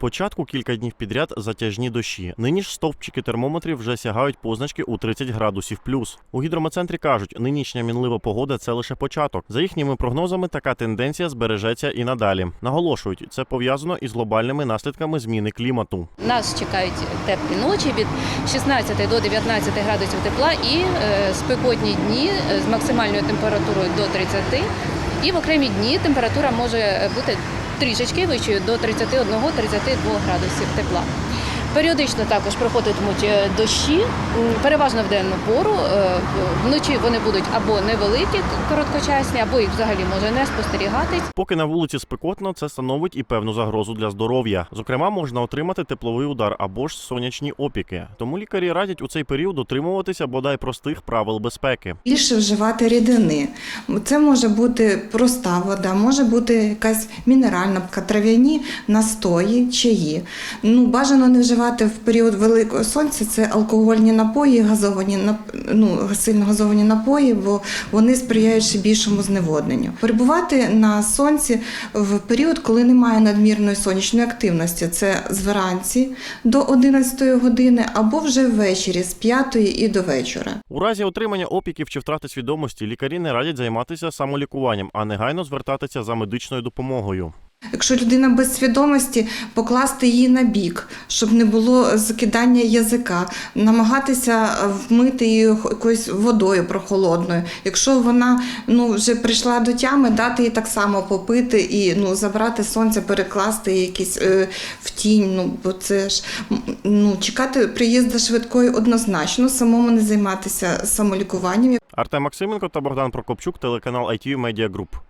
Спочатку кілька днів підряд затяжні дощі. Нині ж стовпчики термометрів вже сягають позначки у 30 градусів плюс. У гідрометцентрі кажуть, нинішня мінлива погода це лише початок. За їхніми прогнозами, така тенденція збережеться і надалі. Наголошують, це пов'язано із глобальними наслідками зміни клімату. Нас чекають теплі ночі від 16 до 19 градусів тепла і е, спекотні дні з максимальною температурою до 30. І в окремі дні температура може бути трішечки вищою до 31-32 градусів тепла. Періодично також проходитимуть е, дощі, переважно в денну пору. Е, Вночі вони будуть або невеликі, короткочасні, або їх взагалі може не спостерігатись. Поки на вулиці спекотно, це становить і певну загрозу для здоров'я. Зокрема, можна отримати тепловий удар або ж сонячні опіки. Тому лікарі радять у цей період дотримуватися бодай простих правил безпеки. Більше вживати рідини. Це може бути проста вода, може бути якась мінеральна трав'яні настої, чаї. Ну, бажано не вживати в період великого сонця це алкогольні напої, газовані ну, сильно газовані напої, бо вони сприяють ще більшому зневодненню. Перебувати на сонці в період, коли немає надмірної сонячної активності, це з вранці до 11 години або вже ввечері з 5 і до вечора. У разі отримання опіків чи втрати свідомості лікарі не радять займатися самолікуванням, а негайно звертатися за медичною допомогою. Якщо людина без свідомості, покласти її на бік, щоб не було закидання язика, намагатися вмити її якоюсь водою прохолодною. Якщо вона ну вже прийшла до тями, дати їй так само попити і ну забрати сонце, перекласти її якісь е, в тінь. Ну бо це ж ну чекати приїзду швидкої однозначно, самому не займатися самолікуванням. Артем Максименко та Богдан Прокопчук, телеканал ITV Media Group.